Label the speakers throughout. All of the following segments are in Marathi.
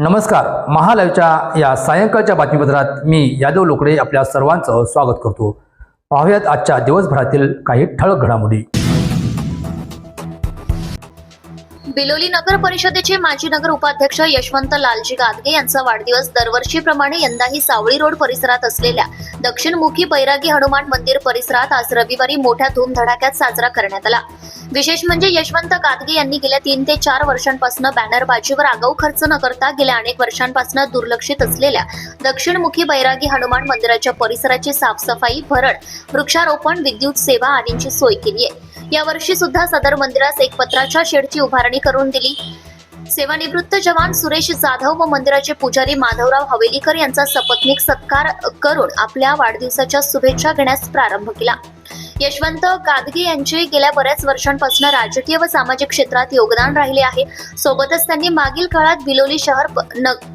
Speaker 1: नमस्कार महालाईव्हच्या या सायंकाळच्या बातमीपत्रात मी यादव लोकडे आपल्या सर्वांचं स्वागत करतो. पाहूयात आजच्या दिवसभरातील काही ठळक घडामोडी.
Speaker 2: बिलोली नगर परिषदेचे माजी नगर उपाध्यक्ष यशवंत लालजी गादगे यांचा वाढदिवस दरवर्षीप्रमाणे यंदाही सावळी रोड परिसरात असलेल्या दक्षिणमुखी बैरागी हनुमान मंदिर परिसरात आज रविवारी मोठ्या धूमधडाक्यात साजरा करण्यात आला. विशेष म्हणजे यशवंत गादगे यांनी गेल्या तीन ते चार वर्षांपासून बॅनरबाजीवर आगाऊ खर्च न करता गेल्या अनेक वर्षांपासून दुर्लक्षित असलेल्या दक्षिणमुखी बैरागी हनुमान मंदिराच्या परिसराची साफसफाई भरण वृक्षारोपण विद्युत सेवा आदींची सोय केली आहे. यावर्षी सुद्धा सदर मंदिरास एक पत्राच्या शेडची उभारणी करून दिली. सेवानिवृत्त जवान सुरेश जाधव व मंदिराचे पुजारी माधवराव हवेलीकर यांचा सपत्नीक सत्कार करून आपल्या वाढदिवसाच्या शुभेच्छा घेण्यास प्रारंभ केला. यशवंत गादगे यांचे गेल्या बऱ्याच वर्षांपासून राजकीय व सामाजिक क्षेत्रात योगदान राहिले आहे. सोबतच त्यांनी मागील काळात बिलोली शहर प-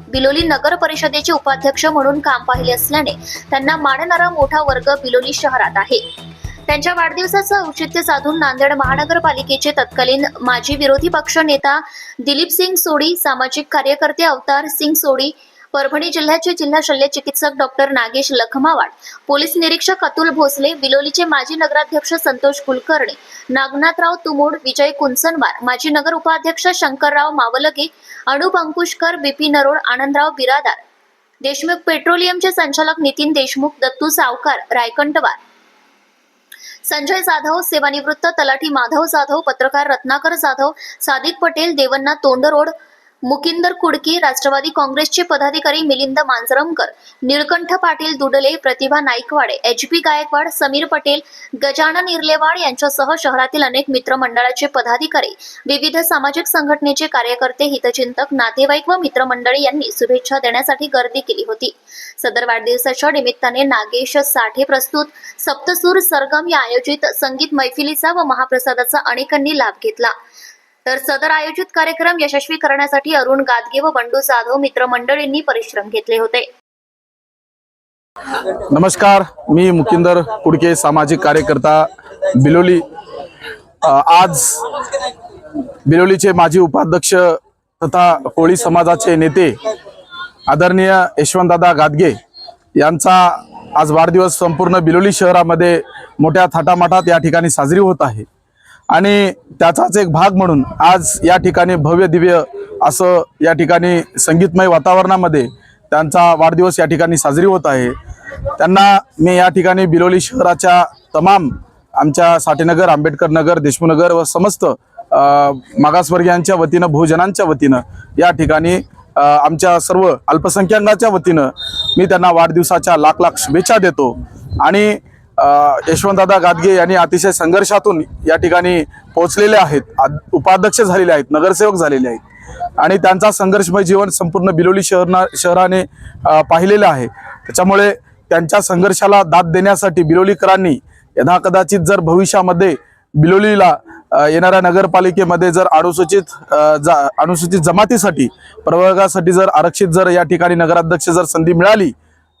Speaker 2: बिलोली नगर परिषदेचे उपाध्यक्ष म्हणून काम पाहिले असल्याने त्यांना मानणारा मोठा वर्ग बिलोली शहरात आहे. त्यांच्या वाढदिवसाचं औचित्य साधून नांदेड महानगरपालिकेचे तत्कालीन माजी विरोधी पक्ष नेता दिलीप सिंग सोडी सामाजिक कार्यकर्ते अवतार सिंग सोडी परभणी जिल्ह्याचे जिल्हा शल्य चिकित्सक डॉक्टर नागेश लखमावाड पोलीस निरीक्षक अतुल भोसले बिलोलीचे माजी नगराध्यक्ष संतोष कुलकर्णी नागनाथराव तुमोड विजय कुंचनवार माजी नगर उपाध्यक्ष शंकरराव मावलगे अनुप अंकुशकर बीपी नरोड आनंदराव बिरादार देशमुख पेट्रोलियमचे संचालक नितीन देशमुख दत्तू सावकार रायकंटवार संजय जाधव सेवानिवृत्त तलाठी माधव जाधव पत्रकार रत्नाकर जाधव सादिक पटेल देवन्ना तोंडरोड मुकिंदर कुडकी राष्ट्रवादी काँग्रेसचे पदाधिकारी मिलिंद मांजरमकर निळकंठ पाटील दुडले प्रतिभा नाईकवाडे एच पी गायकवाड समीर पटेल गजानन इर्लेवाड यांच्यासह शहरातील अनेक मित्रमंडळाचे पदाधिकारी विविध सामाजिक संघटनेचे कार्यकर्ते हितचिंतक नातेवाईक व मित्रमंडळी यांनी शुभेच्छा देण्यासाठी गर्दी केली होती. सदर वाढदिवसाच्या निमित्ताने नागेश साठे प्रस्तुत सप्तसूर सरगम या आयोजित संगीत मैफिलीचा व महाप्रसादाचा अनेकांनी लाभ घेतला. तर सदर आयोजित कार्यक्रम यशस्वी करण्यासाठी अरुण गादगे व बंडू जाधव मित्रमंडळींनी परिश्रम घेतले होते.
Speaker 3: नमस्कार मी मुकिंदर कुडके सामाजिक कार्यकर्ता बिलोली. आज बिलोलीचे माजी उपाध्यक्ष तथा कोळी समाजाचे नेते आदरणीय यशवंतदादा गादगे यांचा आज वाढदिवस संपूर्ण बिलोली शहरामध्ये मोठ्या थाटामाटात या ठिकाणी साजरी होत आहे. आणि त्याचाच एक भाग म्हणून आज या ठिकाणी भव्य दिव्य असं या ठिकाणी संगीतमय वातावरणामध्ये त्यांचा वाढदिवस या ठिकाणी साजरी होत आहे. त्यांना मी या ठिकाणी बिलोली शहराच्या तमाम आमच्या साठेनगर आंबेडकर नगर देशमुखनगर व समस्त मागासवर्गीयांच्या वतीनं बहुजनांच्या वतीनं या ठिकाणी आमच्या सर्व अल्पसंख्याकांच्या वतीनं मी त्यांना वाढदिवसाच्या लाख लाख शुभेच्छा देतो. आणि यशवंतदादा गादगे यांनी अतिशय संघर्षातून या ठिकाणी पोहोचलेले आहेत. आद- उपाध्यक्ष झालेले आहेत नगरसेवक झालेले आहेत. आणि त्यांचा संघर्षमय जीवन संपूर्ण बिलोली शहरना शहराने पाहिलेलं आहे. त्याच्यामुळे त्यांच्या संघर्षाला दाद देण्यासाठी बिलोलीकरांनी यथाकदाचित जर भविष्यामध्ये बिलोलीला येणाऱ्या नगरपालिकेमध्ये जर अनुसूचित जा अनुसूचित जमातीसाठी प्रवर्गासाठी जर आरक्षित जर या ठिकाणी नगराध्यक्ष जर संधी मिळाली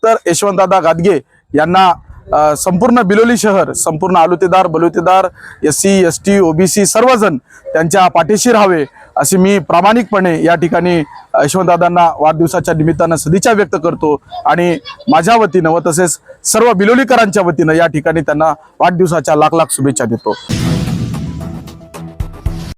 Speaker 3: तर यशवंतदादा गादगे यांना संपूर्ण बिलोली शहर संपूर्ण आलुतेदार बलुतेदार S C S T OBC सर्वजण त्यांच्या पाठीशी राहावे अशी मी प्रामाणिकपणे या ठिकाणी यशवंतदादांना वाढदिवसाच्या निमित्तानं सदिच्छा व्यक्त करतो आणि माझ्या वतीनं व तसेच सर्व बिलोलीकरांच्या वतीनं या ठिकाणी त्यांना वाढदिवसाच्या लाख लाख शुभेच्छा देतो.